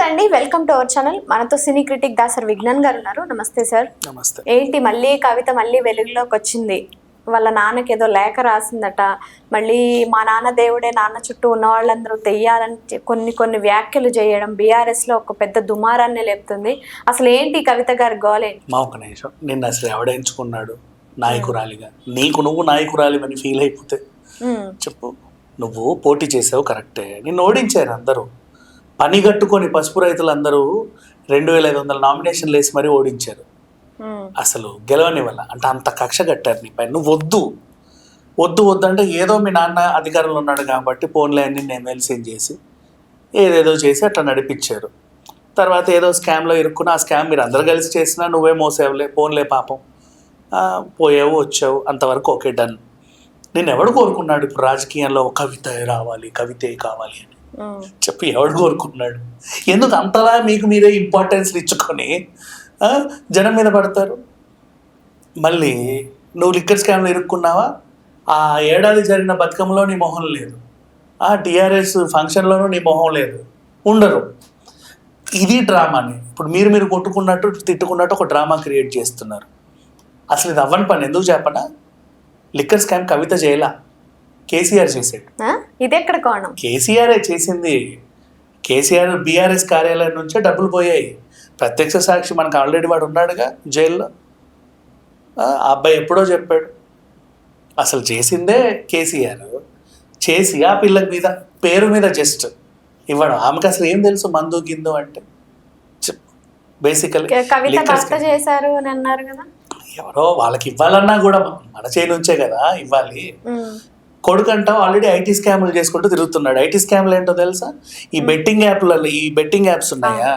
నమస్తే అండి. Welcome to our channel. మనతో సినీ క్రిటిక్ దాసర్ విజ్ఞాన్ గారు ఉన్నారు. నమస్తే సార్. నమస్తే. ఏంటి మళ్ళీ కవిత మళ్ళీ వెలుగులోకి వచ్చింది. వాళ్ళ నాన్నకి ఏదో లేఖ రాసిందట. మళ్ళీ మా నాన్న దేవుడే నాన్న చుట్టూ ఉన్న వాళ్ళందరూ తెయ్యాలని కొన్ని కొన్ని వ్యాఖ్యలు చేయడం బీఆర్ఎస్లో ఒక పెద్ద దుమారాన్ని లేపుతుంది. అసలు ఏంటి కవిత గారి గోలేంటి మా ఒక నిమిషం. నిన్ను అసలు ఎవడెంచుకున్నాడు నాయకురాలిగా. నీకు నువ్వు నాయకురాలివని ఫీల్ అయిపోతే. చెప్పు. నువ్వు పోటీ చేసావు కరెక్టే. నిన్ను ఓడించారు అందరూ. పని కట్టుకొని పసుపు రైతులందరూ రెండు వేల ఐదు వందల నామినేషన్లు వేసి మరీ ఓడించారు. అసలు గెలవని వల్ల అంటే అంత కక్ష కట్టారు నీపై నువ్వు వద్దు. వద్దు వద్దు అంటే ఏదో మీ నాన్న అధికారంలో ఉన్నాడు కాబట్టి ఫోన్లే అన్ని నేను మెలిసేం చేసి ఏదేదో చేసి అట్లా నడిపించారు. తర్వాత ఏదో స్కామ్లో ఇరుక్కున్న ఆ స్కామ్ మీరు అందరు కలిసి చేసినా నువ్వే మోసేవులే ఫోన్లే పాపం. పోయావు వచ్చావు అంతవరకు ఓకే డన్. నేను ఎవడు కోరుకున్నాడు? ఇప్పుడు రాజకీయంలో కవిత రావాలి కవితే కావాలి అని. చెప్పి ఎవడు కోరుకున్నాడు ఎందుకు అంతలా మీకు మీరే ఇంపార్టెన్స్ ఇచ్చుకొని జనం మీద పడతారు? మళ్ళీ నువ్వు లిక్కర్ స్కామ్లో ఇరుక్కున్నావా? ఆ ఏడాది జరిగిన బతుకంలో నీ మొహం లేదు. ఆ టీఆర్ఎస్ ఫంక్షన్లోనూ నీ మొహం లేదు. ఉండరు. ఇది డ్రామాని. ఇప్పుడు మీరు మీరు కొట్టుకున్నట్టు తిట్టుకున్నట్టు ఒక డ్రామా క్రియేట్ చేస్తున్నారు. అసలు ఇది అవ్వని పని. ఎందుకు చెప్పనా? లిక్కర్ స్కామ్ కవిత చేయలా. కేసీఆర్ చేసాడు ఆ? ఇది ఎక్కడ కోణం? కేసీఆరే చేసింది. కేసీఆర్ బీఆర్ఎస్ కార్యాలయం నుంచే డబ్బులు పోయాయి. ప్రత్యక్ష సాక్షి మనకు ఆల్రెడీ వాడు ఉన్నాడుగా జైల్లో. ఆ అబ్బాయి ఎప్పుడో చెప్పాడు. అసలు చేసిందే కేసీఆర్. చేసి ఆ పిల్ల మీద పేరు మీద జస్ట్ ఇవ్వడం. ఆమెకు అసలు ఏం తెలుసు మందు గిందు అంటే? బేసికలీ చేశారు అని అన్నారు కదా? ఎవరో వాళ్ళకి ఇవ్వాలన్నా కూడా మన చేయి నుంచే కదా ఇవ్వాలి. ఉమ్, కొడుకంట ఆల్రెడీ ఐటీ స్కామ్లు చేసుకుంటూ తిరుగుతున్నాడు. ఐటీ స్కామ్లు ఏంటో తెలుసా? ఈ బెట్టింగ్ యాప్లలో ఈ బెట్టింగ్ యాప్స్ ఉన్నాయా?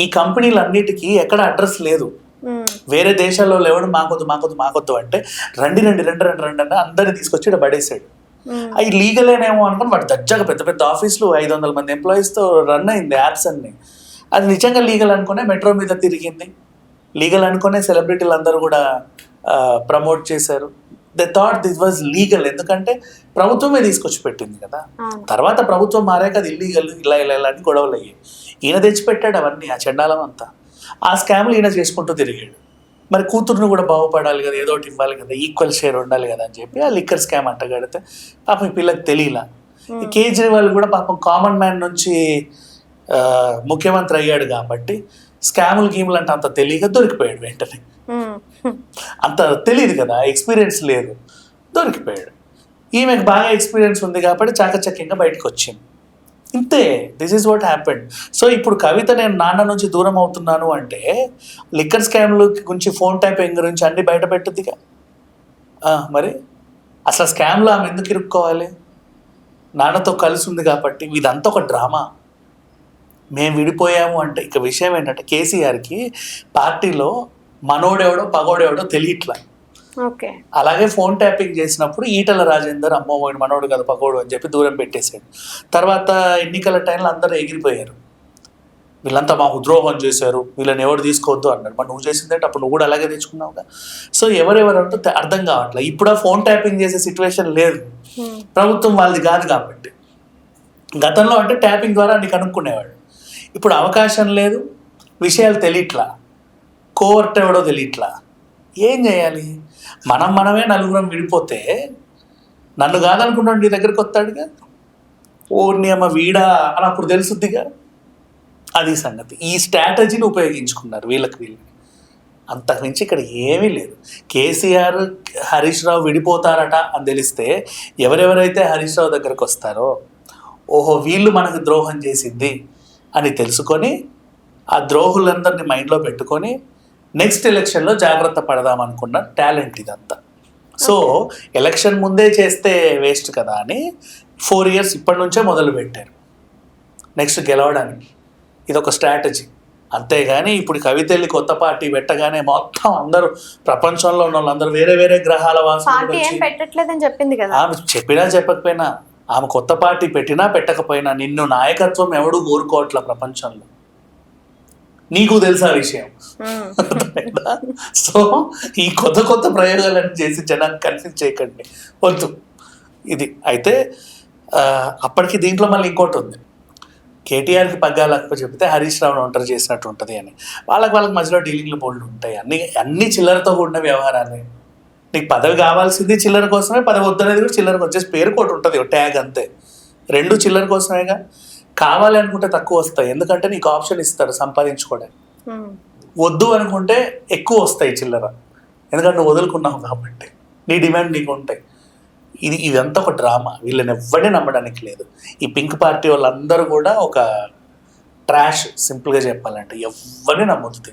ఈ కంపెనీలు అన్నిటికీ ఎక్కడ అడ్రస్ లేదు. ఉమ్, వేరే దేశాల్లో లేవడు మాకొద్దు మాకొద్దు మాకొద్దు అంటే రండి రండి రండి రండి రండి అని అందరిని తీసుకొచ్చి ఇక్కడ పడేసాడు. ఉమ్, అవి లీగలేనేమో అనుకుని వాడు దజ్జాగా పెద్ద పెద్ద ఆఫీసులు ఐదు వందల మంది ఎంప్లాయీస్తో రన్ అయింది యాప్స్ అన్ని. అది నిజంగా లీగల్ అనుకునే మెట్రో మీద తిరిగింది. లీగల్ అనుకునే సెలబ్రిటీలు అందరూ కూడా ప్రమోట్ చేశారు. They thought this was legal ఎందుకంటే ప్రభుత్వమే తీసుకొచ్చి పెట్టింది కదా. తర్వాత ప్రభుత్వం మారాక అది ఇల్లీగల్ ఇలా ఇలా ఇలా అని గొడవలు అయ్యాయి ఈయన తెచ్చిపెట్టాడు అవన్నీ ఆ చండాలం అంతా. ఆ స్కామ్లు ఈయన చేసుకుంటూ తిరిగాడు. మరి కూతురును కూడా బాగుపడాలి కదా ఏదో ఒకటి ఇవ్వాలి కదా ఈక్వల్ షేర్ ఉండాలి కదా అని చెప్పి ఆ లిక్కర్ స్కామ్ అంటగడితే పాపం ఈ పిల్లకి తెలియలా. ఈ కేజ్రీవాల్ కూడా పాపం కామన్ మ్యాన్ నుంచి ముఖ్యమంత్రి అయ్యాడు కాబట్టి స్కాములు గీములు అంటే అంత తెలియక దొరికిపోయాడు వెంటనే. అంత తెలియదు కదా ఎక్స్పీరియన్స్ లేదు. దొరికిపోయాడు. ఈమెకు బాగా ఎక్స్పీరియన్స్ ఉంది కాబట్టి చాకచక్యంగా బయటకు వచ్చింది ఇంతే this is what happened so ఇప్పుడు కవిత నేను నాన్న నుంచి దూరం అవుతున్నాను అంటే లిక్కర్ స్కామ్ల గురించి ఫోన్ ట్యాపింగ్ గురించి అన్ని బయట పెట్టద్దిగా? మరి? అసలు స్కామ్లో ఆమె ఎందుకు ఇరుక్కోవాలి? నాన్నతో కలిసి ఉంది కాబట్టి ఇదంతా ఒక డ్రామా? మేము విడిపోయాము అంటే ఇక విషయం ఏంటంటే కేసీఆర్కి పార్టీలో మనోడెవడో పగోడెవడో తెలియట్లా. ఓకే. అలాగే ఫోన్ ట్యాపింగ్ చేసినప్పుడు ఈటల రాజేందర్ అమ్మో వాడు మనోడు కదా పకోడు అని చెప్పి దూరం పెట్టేశాడు. తర్వాత ఎన్నికల టైంలో అందరూ ఎగిరిపోయారు. వీళ్ళంతా మాకు ద్రోహం చేశారు వీళ్ళని ఎవరు తీసుకోవద్దు అన్నారు. మరి నువ్వు చేసిందంటే అప్పుడు నువ్వు కూడా అలాగే తెచ్చుకున్నావుగా. సో ఎవరెవరు అంటే అర్థం కావట్లేదు ఇప్పుడు ఆ ఫోన్ ట్యాపింగ్ చేసే సిచ్యువేషన్ లేదు. ప్రభుత్వం వాళ్ళది కాదు కాబట్టి. గతంలో అంటే ట్యాపింగ్ ద్వారా అన్ని కనుక్కునేవాడు ఇప్పుడు అవకాశం లేదు విషయాలు తెలియట్లా. కోవర్ట్ ఎవడో తెలియట్లా ఏం చేయాలి? మనం మనమే నలుగురం విడిపోతే నన్ను కాదనుకున్నాడు నీ దగ్గరికి వస్తాడుగా? ఓర్ని అమ్మ వీడా అని అప్పుడు తెలుసుద్దిగా? అది సంగతి. ఈ స్ట్రాటజీని ఉపయోగించుకున్నారు వీళ్ళకి వీళ్ళు. అంతకుమించి ఇక్కడ ఏమీ లేదు. కేసీఆర్ హరీష్ రావు విడిపోతారట అని తెలిస్తే ఎవరెవరైతే హరీష్ రావు దగ్గరకు వస్తారో ఓహో వీళ్ళు మనకు ద్రోహం చేసింది అని తెలుసుకొని ఆ ద్రోహులందరినీ మైండ్లో పెట్టుకొని నెక్స్ట్ ఎలక్షన్లో జాగ్రత్త పడదాం అనుకున్న టాలెంట్ ఇదంతా. సో ఎలక్షన్ ముందే చేస్తే వేస్ట్ కదా అని ఫోర్ ఇయర్స్ ఇప్పటి నుంచే మొదలు పెట్టారు. నెక్స్ట్ గెలవడానికి. ఇది ఒక స్ట్రాటజీ అంతేగాని ఇప్పుడు కవితల్లి కొత్త పార్టీ పెట్టగానే మొత్తం అందరూ ప్రపంచంలో ఉన్న వాళ్ళందరూ వేరే వేరే గ్రహాల పెట్టట్లేదని చెప్పింది కదా. ఆమె చెప్పినా చెప్పకపోయినా ఆమె కొత్త పార్టీ పెట్టినా పెట్టకపోయినా నిన్ను నాయకత్వం ఎవడు కోరుకోవట్ల ప్రపంచంలో. నీకు తెలుసా విషయం. అర్థమైందా? సో ఈ కొత్త కొత్త ప్రయోగాలను చేసి జనాన్ని కన్ఫ్యూజ్ చేయకండి. వద్దు. ఇది. అయితే అప్పటికి దీంట్లో మళ్ళీ ఇంకోటి ఉంది. కేటీఆర్కి పగ్గాలప్ప చెప్తే హరీష్ రావును ఒంటరి చేసినట్టు ఉంటుంది అని. వాళ్ళకి వాళ్ళకి మధ్యలో డీలింగ్లు బోల్డ్ ఉంటాయి. అన్ని అన్ని చిల్లరతో కూడిన వ్యవహారాలే. నీకు పదవి కావాల్సింది చిల్లర కోసమే పదవి వద్దనేది కూడా చిల్లరకు వచ్చేసి పేరు కోటి ఉంటుంది ట్యాగ్ అంతే. రెండు చిల్లర కోసమేగా. కావాలి అనుకుంటే తక్కువ వస్తాయి. ఎందుకంటే నీకు ఆప్షన్ ఇస్తారు సంపాదించుకోవడానికి. వద్దు అనుకుంటే ఎక్కువ వస్తాయి చిల్లర. ఎందుకంటే నువ్వు వదులుకున్నావు కాబట్టి. నీ డిమాండ్ నీకు ఉంటాయి. ఇది ఇదంతా ఒక డ్రామా. వీళ్ళని ఎవ్వరిని నమ్మడానికి లేదు. ఈ పింక్ పార్టీ వాళ్ళందరూ కూడా ఒక ట్రాష్ సింపుల్గా చెప్పాలంటే ఎవరిని నమ్ముతుంది